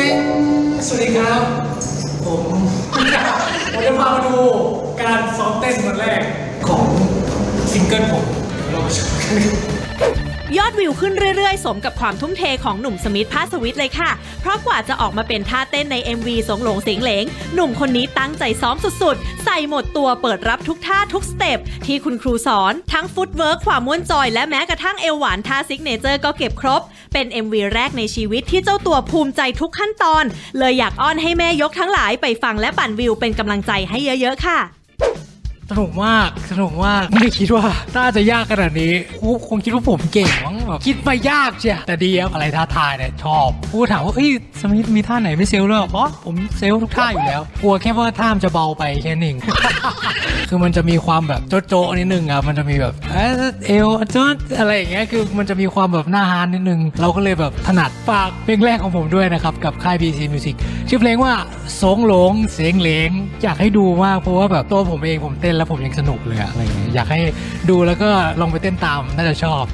จ๊งสวัสดีครับ ผมผมจะพามาดูการซ้อมเต้นวันแรกของซิงเกิลผมเดี๋ยวเราไปชมกัน ยอดวิวขึ้นเรื่อยๆ สมกับความทุ่มเทของหนุ่มสมิธพาสวิทเลยค่ะ เพราะกว่าจะออกมาเป็นท่าเต้นใน MV สงหลงเสียงเหลง หนุ่มคนนี้ตั้งใจซ้อมสุดๆ ใส่หมดตัวเปิดรับทุกท่าทุกสเต็ปที่คุณครูสอน ทั้งฟุตเวิร์กความม้วนจอย และแม้กระทั่งเอวหวานท่าซิกเนเจอร์ก็เก็บครบ เป็น MV แรกในชีวิตที่เจ้าตัวภูมิใจทุกขั้นตอน เลยอยากอ้อนให้แม่ยกทั้งหลายไปฟังและปั่นวิวเป็นกำลังใจให้เยอะๆค่ะ สนุกมากสนุกมากไม่ได้คิดว่าน่าจะยากขนาดนี้กูคงคิดว่าผมเก่งมั้งแบบคิดไปยากเชียแต่ดีครับอะไรท้าทายเนี่ยชอบกูถามว่าเฮ้ยสมิธมีท่าไหนไม่เซลล์เลยเหรออ๋อผมเซลล์ทุกท่าอยู่แล้วกลัวแค่ว่าท่ามจะเบาไปแค่นั้นเองคือมันจะมีความแบบโจ๊ะๆนิดนึงครับมันจะมีแบบเอเอวโจ๊ะอะไรอย่างเงี้ยคือมันจะมีความแบบหน้าฮานนิดนึง เราก็เลยแบบถนัดฝากเพลงแรกของผมด้วยนะครับ กับค่าย BC Music ชื่อเพลงว่าสงหลงเสียงเหลงอยากให้ดูมากเพราะว่าแบบตัวผมเองผมเต้นแล้วผมยังสนุกเลยอะอะไรอย่างเงี้ยอยากให้ดูแล้วก็ลองไปเต้นตามน่าจะชอบ